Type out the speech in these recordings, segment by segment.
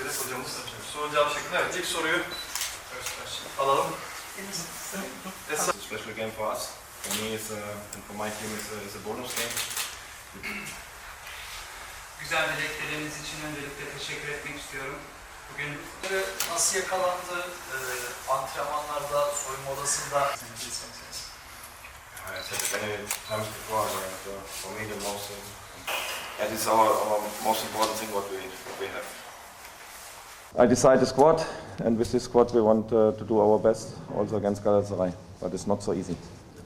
üzere hocamız soru cevap şeklinde. Evet ilk soruyu alalım. It's a special game for us. For me, it's a, and for my team, it's a, it's a bonus game. Güzel dilekleriniz için öncelikle teşekkür etmek istiyorum. Bugün Bunları nasıl yakalandı? Ee, antrenmanlarda, soyunma odasında I said it many times before, but uh, for me, the most, uh, this is our, our most important thing what we, what we have. I decided squad, and with this squad we want uh, to do our best also against Galatasaray, but it's not so easy.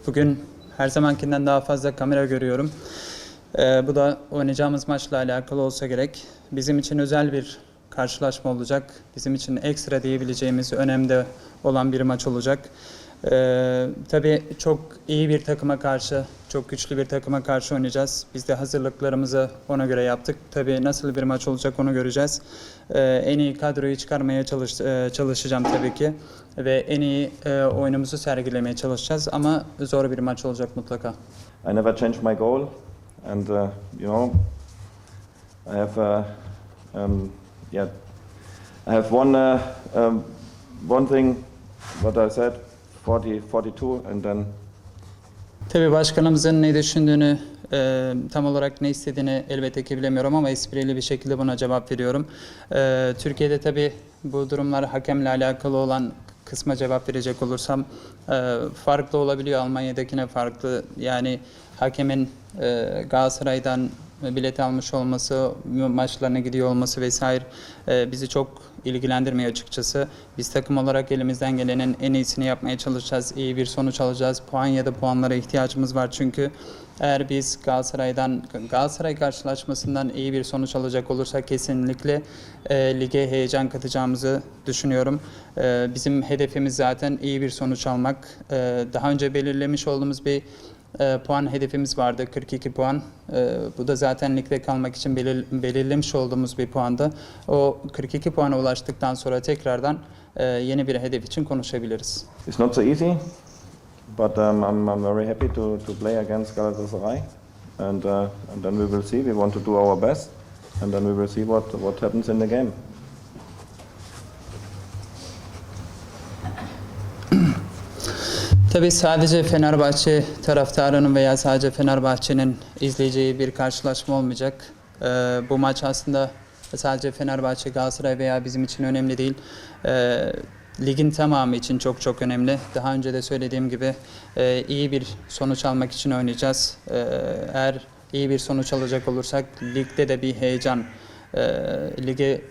bugün her zamankinden daha fazla kamera görüyorum. Ee, bu da oynayacağımız maçla alakalı olsa gerek. Bizim için özel bir karşılaşma olacak. Bizim için ekstra diyebileceğimiz önemde olan bir maç olacak. Ee, tabii çok iyi bir takıma karşı, çok güçlü bir takıma karşı oynayacağız. Biz de hazırlıklarımızı ona göre yaptık. Tabii nasıl bir maç olacak onu göreceğiz. Ee, en iyi kadroyu çıkarmaya çalış, e, çalışacağım tabii ki. Ve en iyi e, oyunumuzu sergilemeye çalışacağız. Ama zor bir maç olacak mutlaka. I never changed my goal, and uh, you know, I have uh, um, yeah, I have one uh, um, one thing what I said, 40, 42, and then Tabii başkanımızın ne düşündüğünü, e, tam olarak ne istediğini elbette ki bilemiyorum ama esprili bir şekilde buna cevap veriyorum. E, Türkiye'de tabii bu durumlar hakemle alakalı olan kısma cevap verecek olursam e, farklı olabiliyor. Almanya'dakine farklı. Yani hakemin e, Galatasaray'dan bilet almış olması, maçlarına gidiyor olması vesaire e, bizi çok ilgilendirmiyor açıkçası. Biz takım olarak elimizden gelenin en iyisini yapmaya çalışacağız. İyi bir sonuç alacağız. Puan ya da puanlara ihtiyacımız var çünkü eğer biz Galatasaray'dan Galatasaray karşılaşmasından iyi bir sonuç alacak olursak kesinlikle e, lige heyecan katacağımızı düşünüyorum. E, bizim hedefimiz zaten iyi bir sonuç almak. E, daha önce belirlemiş olduğumuz bir e, puan hedefimiz vardı 42 puan. E, bu da zaten ligde kalmak için belir, belirlemiş olduğumuz bir puandı. O 42 puana ulaştıktan sonra tekrardan e, yeni bir hedef için konuşabiliriz. it's not so easy. But um, I'm, I'm very happy to, to play against Galatasaray, and uh, and then we will see. We want to do our best, and then we will see what what happens in the game. Tabii sadece Fenerbahçe taraftarının veya sadece Fenerbahçe'nin izleyeceği bir karşılaşma olmayacak. Ee, bu maç aslında sadece Fenerbahçe, Galatasaray veya bizim için önemli değil. Ee, ligin tamamı için çok çok önemli. Daha önce de söylediğim gibi e, iyi bir sonuç almak için oynayacağız. Ee, eğer iyi bir sonuç alacak olursak ligde de bir heyecan, e, lige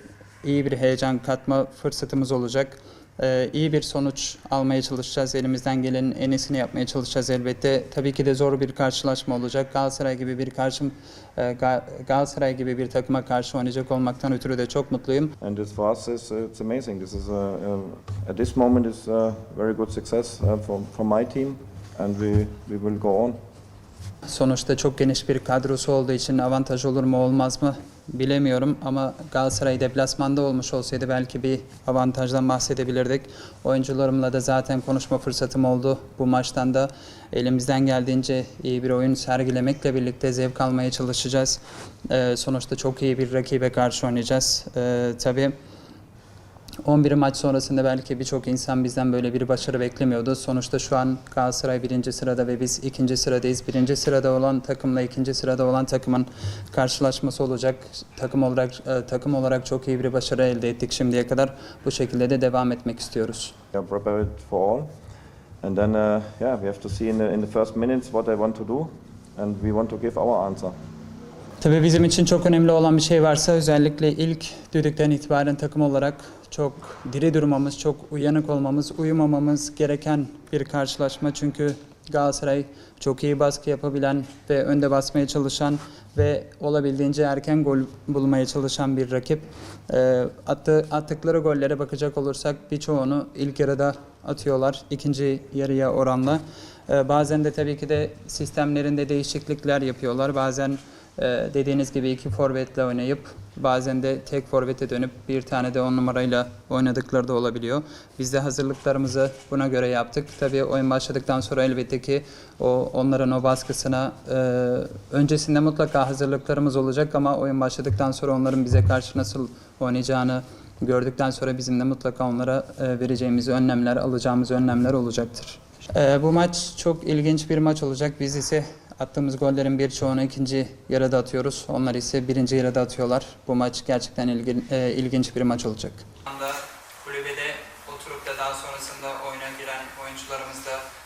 iyi bir heyecan katma fırsatımız olacak. Ee, iyi bir sonuç almaya çalışacağız. Elimizden gelenin en iyisini yapmaya çalışacağız elbette. Tabii ki de zor bir karşılaşma olacak. Galatasaray gibi bir karşım e, Ga- Galatasaray gibi bir takıma karşı oynayacak olmaktan ötürü de çok mutluyum. And this for us is it's amazing. This is uh, at this moment is uh, very good success uh, for for my team, and we we will go on. Sonuçta çok geniş bir kadrosu olduğu için avantaj olur mu olmaz mı bilemiyorum ama Galatasaray deplasmanda olmuş olsaydı belki bir avantajdan bahsedebilirdik. Oyuncularımla da zaten konuşma fırsatım oldu bu maçtan da elimizden geldiğince iyi bir oyun sergilemekle birlikte zevk almaya çalışacağız. Ee, sonuçta çok iyi bir rakibe karşı oynayacağız. Ee, tabii 11 maç sonrasında belki birçok insan bizden böyle bir başarı beklemiyordu. Sonuçta şu an Galatasaray birinci sırada ve biz ikinci sıradayız. Birinci sırada olan takımla ikinci sırada olan takımın karşılaşması olacak. Takım olarak e, takım olarak çok iyi bir başarı elde ettik şimdiye kadar. Bu şekilde de devam etmek istiyoruz. We are prepared for all, and then uh, yeah, we have to see in the in the first minutes what they want to do, and we want to give our answer. Tabii bizim için çok önemli olan bir şey varsa özellikle ilk düdükten itibaren takım olarak çok diri durmamız, çok uyanık olmamız, uyumamamız gereken bir karşılaşma. Çünkü Galatasaray çok iyi baskı yapabilen ve önde basmaya çalışan ve olabildiğince erken gol bulmaya çalışan bir rakip. Ee, attı, attıkları gollere bakacak olursak birçoğunu ilk yarıda atıyorlar ikinci yarıya oranla. Ee, bazen de tabii ki de sistemlerinde değişiklikler yapıyorlar. Bazen ee, dediğiniz gibi iki forvetle oynayıp bazen de tek forvete dönüp bir tane de on numarayla oynadıkları da olabiliyor. Biz de hazırlıklarımızı buna göre yaptık. Tabii oyun başladıktan sonra elbette ki o onların o baskısına e, öncesinde mutlaka hazırlıklarımız olacak ama oyun başladıktan sonra onların bize karşı nasıl oynayacağını gördükten sonra bizim de mutlaka onlara e, vereceğimiz önlemler, alacağımız önlemler olacaktır. E, bu maç çok ilginç bir maç olacak. Biz ise attığımız gollerin birçoğunu ikinci yarıda atıyoruz. Onlar ise birinci yarıda atıyorlar. Bu maç gerçekten ilgin, e, ilginç bir maç olacak. anda